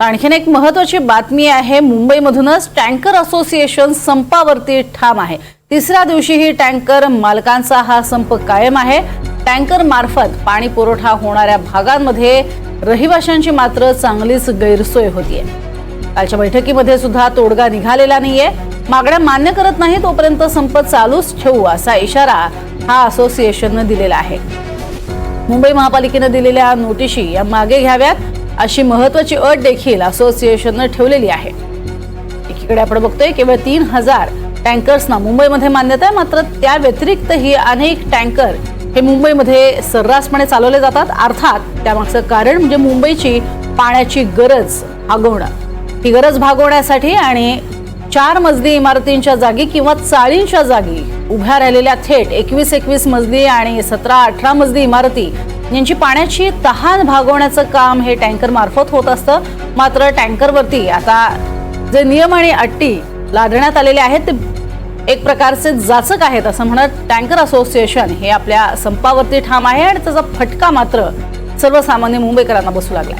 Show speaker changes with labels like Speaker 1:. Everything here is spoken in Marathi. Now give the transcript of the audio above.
Speaker 1: आणखीन एक महत्वाची बातमी आहे मुंबईमधूनच टँकर असोसिएशन संपावरती ठाम आहे. तिसऱ्या दिवशीही टँकर मालकांचा हा संप कायम आहे. टँकर मार्फत पाणी पुरवठा होणाऱ्या भागांमध्ये रहिवाशांची मात्र चांगलीच गैरसोय होतीये. कालच्या बैठकीमध्ये सुद्धा तोडगा निघालेला नाहीये. मागण्या मान्य करत नाही तोपर्यंत संप चालूच ठेवू असा इशारा हा असोसिएशननं दिलेला आहे. मुंबई महापालिकेनं दिलेल्या नोटिशी या मागे घ्याव्यात. अशी महत्वाची अट देखील असोसिएशननं ठेवलेली आहे. एकीकडे आपण बघतोय केवळ तीन हजार टँकर्सना मुंबईमध्ये मान्यता आहे मात्र त्या व्यतिरिक्तही अनेक टँकर हे मुंबईमध्ये सर्रासपणे चालवले जातात. अर्थात त्यामागचं कारण म्हणजे मुंबईची पाण्याची गरज भागवणं. ही गरज भागवण्यासाठी आणि चार मजली इमारतींच्या जागी किंवा चाळींच्या जागी उभ्या राहिलेल्या थेट एकवीस एकवीस मजली आणि सतरा अठरा मजली इमारती यांची पाण्याची तहान भागवण्याचं काम हे टँकर मार्फत होत असतं. मात्र टँकरवरती आता जे नियम आणि अट्टी लादण्यात आलेले आहेत ते एक प्रकारचे जाचक आहेत असं म्हणत टँकर असोसिएशन हे आपल्या संपावरती ठाम आहे आणि त्याचा फटका मात्र सर्वसामान्य मुंबईकरांना बसू लागला